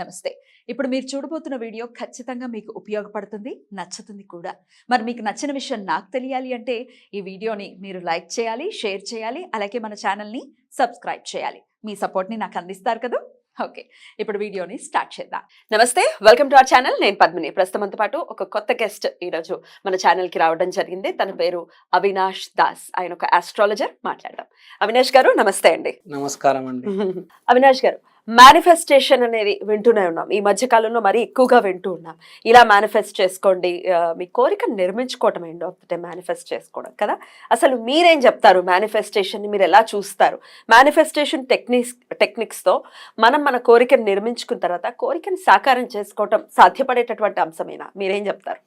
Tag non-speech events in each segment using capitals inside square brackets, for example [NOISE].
నమస్తే ఇప్పుడు మీరు చూడబోతున్న వీడియో ఖచ్చితంగా మీకు ఉపయోగపడుతుంది నచ్చుతుంది కూడా. మరి మీకు నచ్చిన విషయం నాకు తెలియాలి అంటే ఈ వీడియోని మీరు లైక్ చేయాలి షేర్ చేయాలి అలాగే మన ఛానల్ని సబ్స్క్రైబ్ చేయాలి. మీ సపోర్ట్ని నాకు అందిస్తారు కదా? ఓకే ఇప్పుడు వీడియోని స్టార్ట్ చేద్దాం. నమస్తే వెల్కమ్ టు అవర్ ఛానల్. నేను పద్మిని. ప్రస్తుతంతో పాటు ఒక కొత్త గెస్ట్ ఈరోజు మన ఛానల్కి రావడం జరిగింది. తన పేరు అవినాష్ దాస్. ఆయన ఒక ఆస్ట్రాలజర్ మాట్లాడదాం. అవినాష్ గారు నమస్తే అండి. నమస్కారం అండి. [LAUGHS] అవినాష్ గారు మేనిఫెస్టేషన్ అనేది వింటూనే ఉన్నాం. ఈ మధ్య కాలంలో మరీ ఎక్కువగా వింటూ ఉన్నాం. ఇలా మేనిఫెస్ట్ చేసుకోండి. మీ కోరిక నిర్మించుకోవటం ఏంటో? ఒకటే మేనిఫెస్ట్ చేసుకోవడం కదా? అసలు మీరేం చెప్తారు? మేనిఫెస్టేషన్ మీరు ఎలా చూస్తారు? మేనిఫెస్టేషన్ టెక్నిక్స్ టెక్నిక్స్తో మనం మన కోరికను నిర్మించుకున్న తర్వాత కోరికని సాకారం చేసుకోవటం సాధ్యపడేటటువంటి అంశమేనా? మీరేం చెప్తారు?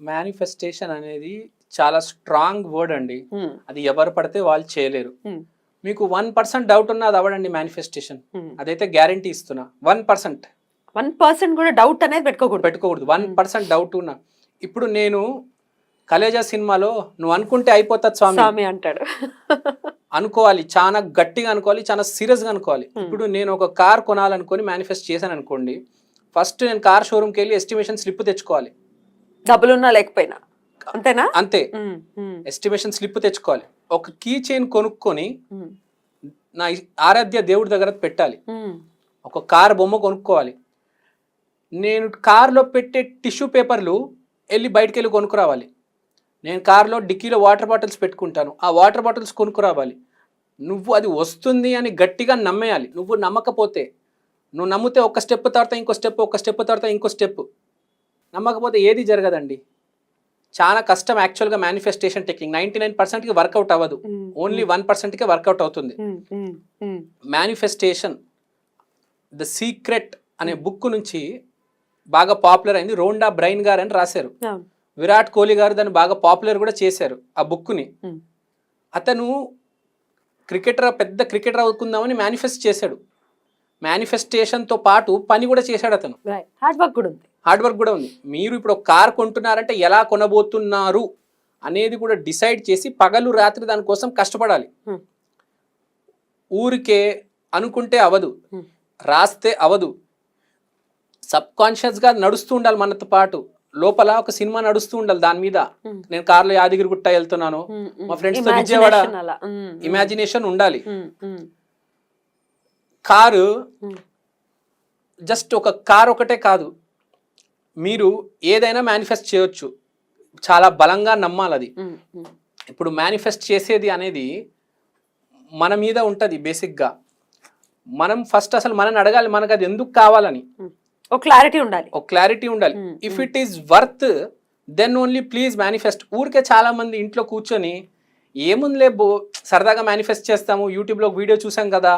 మేనిఫెస్టేషన్ అనేది చాలా స్ట్రాంగ్ వర్డ్ అండి. హ్మ్, అది ఎవరు పడితే వాళ్ళు చేయలేరు. హ్మ్, మీకు వన్ పర్సెంట్ డౌట్ ఉన్నా అది అవ్వడండి మేనిఫెస్టేషన్ హ్మ్. అదైతే గ్యారంటీ ఇస్తున్నా. వన్ పర్సెంట్ వన్ పర్సెంట్ కూడా డౌట్ అనేది పెట్టుకోకూడదు. పెట్టుకోకూడదు. One Hmm. పర్సెంట్ డౌట్ ఉన్నా. ఇప్పుడు నేను కలేజా సినిమాలో నువ్వు అనుకుంటే అయిపోతుంది స్వామి. స్వామి అంటాడు. అనుకోవాలి. చాలా గట్టిగా అనుకోవాలి. చాలా సీరియస్గా అనుకోవాలి. Hmm. ఇప్పుడు నేను ఒక కార్ కొనాలనుకొని మేనిఫెస్ట్ చేశాను అనుకోండి ఫస్ట్ నేను కార్ షోరూమ్కి వెళ్ళి ఎస్టిమేషన్ స్లిప్ తెచ్చుకోవాలి. డబ్బులున్నా లేకపోయినా. అంతేనా? అంతే. ఎస్టిమేషన్ స్లిప్ తెచ్చుకోవాలి. ఒక కీ చైన్ కొనుక్కొని నా ఆరాధ్య దేవుడి దగ్గర పెట్టాలి. ఒక కార్ బొమ్మ కొనుక్కోవాలి. నేను కార్లో పెట్టే టిష్యూ పేపర్లు వెళ్ళి బయటికి వెళ్ళి కొనుక్కురావాలి. నేను కార్లో డిక్కీలో వాటర్ బాటిల్స్ పెట్టుకుంటాను. ఆ వాటర్ బాటిల్స్ కొనుక్కురావాలి. నువ్వు అది వస్తుంది అని గట్టిగా నమ్మేయాలి. నువ్వు నమ్మకపోతే నువ్వు నమ్మితే ఒక స్టెప్ తర్వాత ఇంకో స్టెప్ ఒక స్టెప్ తర్వాత ఇంకో స్టెప్ నమ్మకపోతే ఏది జరగదండి? చాలా కష్టం యాక్చువల్గా మేనిఫెస్టేషన్ టెక్నిక్ నైంటీ నైన్ పర్సెంట్కి వర్కౌట్ అవ్వదు. ఓన్లీ వన్ పర్సెంట్కే వర్కౌట్ అవుతుంది. మేనిఫెస్టేషన్ ద సీక్రెట్ అనే బుక్ నుంచి బాగా పాపులర్ అయింది రోండా బ్రైన్ గారు అని రాశారు. విరాట్ కోహ్లీ గారు దాన్ని బాగా పాపులర్ కూడా చేశారు ఆ బుక్ని. అతను క్రికెటర్ పెద్ద క్రికెటర్ అవుకుందామని మేనిఫెస్ట్ చేశాడు. మేనిఫెస్టేషన్తో పాటు పని కూడా చేశాడు అతను. హార్డ్ వర్క్ కూడా ఉంది. హార్డ్ వర్క్ కూడా ఉంది మీరు ఇప్పుడు ఒక కార్ కొంటున్నారంటే ఎలా కొనబోతున్నారు అనేది కూడా డిసైడ్ చేసి పగలు రాత్రి దానికోసం కష్టపడాలి. ఊరికే అనుకుంటే అవదు. రాస్తే అవదు సబ్ కాన్షియస్గా నడుస్తూ ఉండాలి మనతో పాటు లోపల ఒక సినిమా నడుస్తూ ఉండాలి దాని మీద. నేను కార్లో యాదగిరి గుట్ట వెళ్తున్నాను. మా friends తో విజయవాడ. ఇమాజినేషన్ ఉండాలి కారు. జస్ట్ ఒక కార్ ఒకటే కాదు మీరు ఏదైనా మేనిఫెస్ట్ చేయొచ్చు. చాలా బలంగా నమ్మాలి అది. ఇప్పుడు మేనిఫెస్ట్ చేసేది అనేది మన మీద ఉంటుంది బేసిక్గా మనం ఫస్ట్ అసలు మనని అడగాలి మనకు అది ఎందుకు కావాలని. ఒక క్లారిటీ ఉండాలి. ఒక క్లారిటీ ఉండాలి. If. It is worth then only please manifest ఊరికే చాలా మంది ఇంట్లో కూర్చొని ఏముందిలే బో సరదాగా మేనిఫెస్ట్ చేస్తాము యూట్యూబ్లో వీడియో చూసాం కదా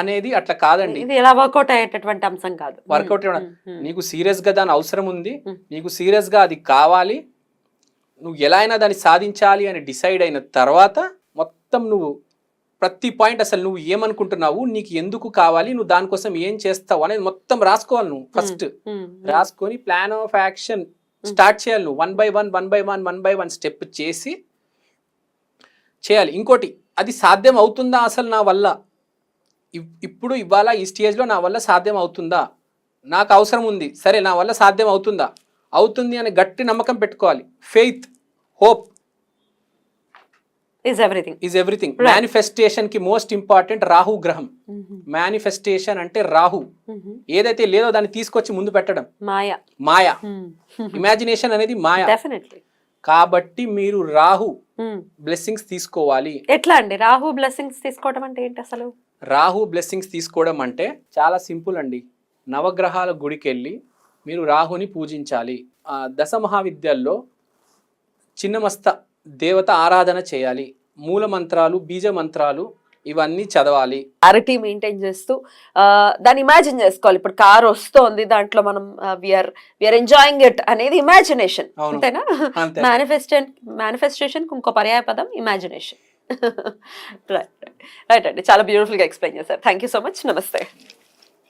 అనేది అట్లా కాదండి. ఇది ఎలా వర్కౌట్ అయ్యేటటువంటి అంశం కాదు. వర్కౌట్ నీకు సీరియస్గా దాని అవసరం ఉంది. నీకు సీరియస్గా అది కావాలి. నువ్వు ఎలా అయినా దాన్ని సాధించాలి అని డిసైడ్ అయిన తర్వాత మొత్తం నువ్వు ప్రతి పాయింట్ అసలు నువ్వు ఏమనుకుంటున్నావు నీకు ఎందుకు కావాలి నువ్వు దానికోసం ఏం చేస్తావు అనేది మొత్తం రాసుకోవాలి నువ్వు ఫస్ట్. రాసుకొని ప్లాన్ ఆఫ్ యాక్షన్ స్టార్ట్ చేయాలి నువ్వు. One by one one by one one by one step చేసి చేయాలి. ఇంకోటి అది సాధ్యం అవుతుందా అసలు నా వల్ల? ఇప్పుడు ఇవాళ ఈ స్టేజ్లో నా వల్ల సాధ్యం అవుతుందా నాకు అవసరం ఉంది సరే నా వల్ల సాధ్యం అవుతుందా అవుతుంది అనే గట్టి నమ్మకం పెట్టుకోవాలి. Faith hope is everything. Is everything. మేనిఫెస్టేషన్కి most important Rahu గ్రహం. మేనిఫెస్టేషన్ అంటే రాహు. హ్మ్. ఏదైతే లేదో దాన్ని తీసుకొచ్చి ముందు పెట్టడం. మాయ. మాయ. Hmm. [LAUGHS] ఇమాజినేషన్ అనేది మాయ. డెఫినెట్లీ కాబట్టి మీరు రాహు బ్లెస్సింగ్స్ తీసుకోవాలి. ఎట్లా అండి? రాహు బ్లెస్సింగ్స్ తీసుకోవడం అంటే ఏంటి అసలు? రాహు బ్లెస్సింగ్స్ తీసుకోవడం అంటే చాలా సింపుల్ అండి. నవగ్రహాల గుడికి వెళ్ళి మీరు రాహుని పూజించాలి. దశ మహావిద్యల్లో చిన్నమస్త దేవత ఆరాధన చేయాలి. మూల మంత్రాలు బీజ మంత్రాలు ఇవన్నీ చదవాలి. క్లారిటీ మెయింటైన్ చేస్తూ దాన్ని ఇమాజిన్ చేసుకోవాలి. ఇప్పుడు కార్ వస్తోంది దాంట్లో మనం we are we are enjoying it అనేది ఇమాజినేషన్. అంతేనా? అంతే. మేనిఫెస్టేషన్ మేనిఫెస్టేషన్ ఇంకో పర్యాయ పదం ఇమాజినేషన్ రైట్ రైట్ రైట్ అండి చాలా బ్యూటిఫుల్గా ఎక్స్ప్లెయిన్ చేశారు. థ్యాంక్ యూ సో మచ్ నమస్తే